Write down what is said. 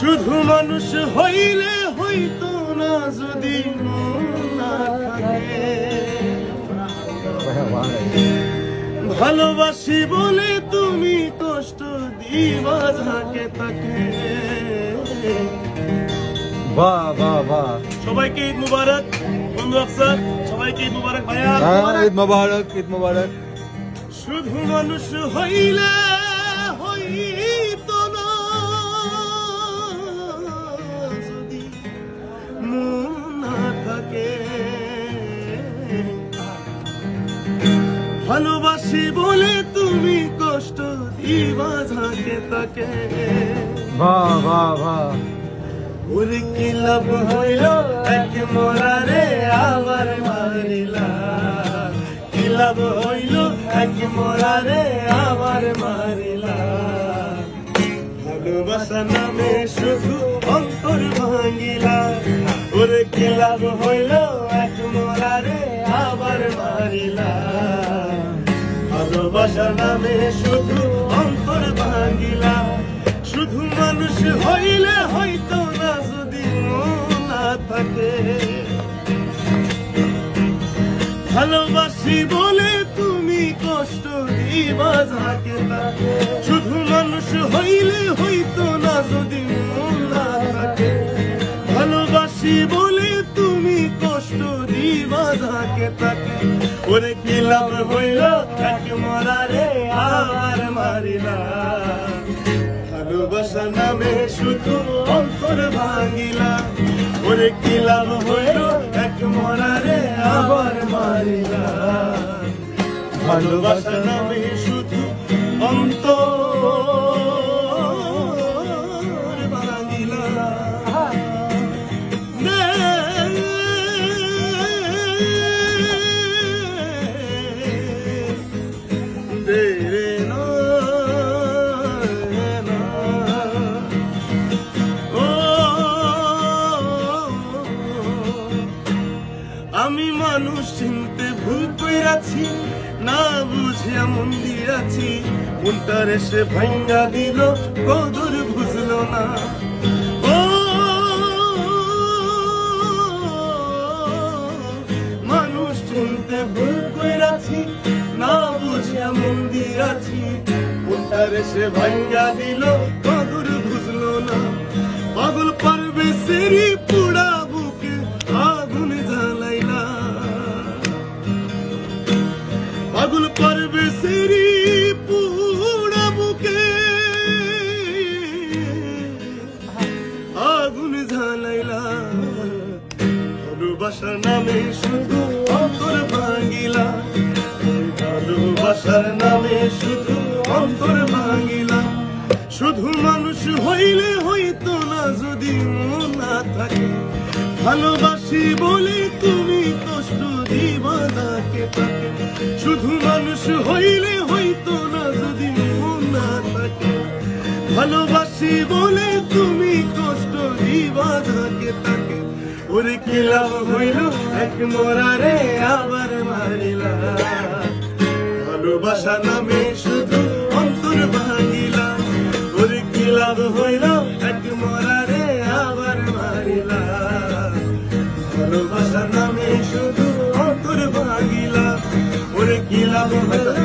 শুধু মানুষ হইলে হইতো না যদি না থাকে। ভালোবাসি বলে তুমি কষ্ট দিবা যাকে তাকে। বাহ বাহ বাহ। সবাইকে ঈদ মুবারক বন্ধু আফসার সবাইকে ঈদ মুবারক ভাইয়া। হ্যাঁ, ঈদ মোবারক ঈদ মোবারক। শুধু মানুষ হইলে ভালোবাসি বলে তুমি কষ্ট দিবা যাকে তাকে। বাহ বাহ বাহ। ওরে কি লাভ হইল? এক মরারে আবার মারিলা। কি লাভ হইল? এক মরারে আবার মারিলা। ভালোবাসা নামে শুধু অন্তর ভাঙিলা। ওরে কি লাভ হইল? ভালোবাসা নামে শুধু অন্তর ভাঙিলা। শুধু মানুষ হইলে হয়তো না যদি না থাকে। ভালোবাসি বলে তুমি কষ্ট দিবা যাকে তাকে। শুধু মানুষ হইলে হইতো না যদি না থাকে। ভালোবাসি বলে তুমি কষ্ট দিবা যাকে তাকে। ওরে কি লাভ হইল? এক মরারে আর মারিলা ভালোবাসা নামে শুধু অন্তর ভাঙিলা। ওরে কি লাভ হইল? এক মরারে আবার মারিলা ভালোবাসা নামে কইরাছি না বুঝিয়া মন্দির আছি মনটার এসে ভাঙ্গা দিল কদর বুঝলো না। ও, মানুষ কইরাছি, না আছি ভাঙ্গা দিল কদর বুঝলো না। পাগল পারবে ভালোবাসার নামে শুধু অন্তর ভাঙিলা। ভালোবাসার নামে শুধু অন্তর ভাঙিলা। শুধু মানুষ হইলে হইতো না যদি না থাকে। ভালোবাসি বলে তুমি কষ্ট দিবা তাকে। শুধু মানুষ হইলে হইতো না যদি না থাকে। ভালোবাসি বলে তুমি কষ্ট দিবা তাকে তাকে। ওরে কি হইল এক মরারে, আবার মারিলা ভালোবাসা নামে শুধু অন্তর ভাঙিলা ওরে কি হইল এক মরারে, আবার মারিলা ভালোবাসা নামে শুধু অন্তর ভাঙিলা ওরে কি হইল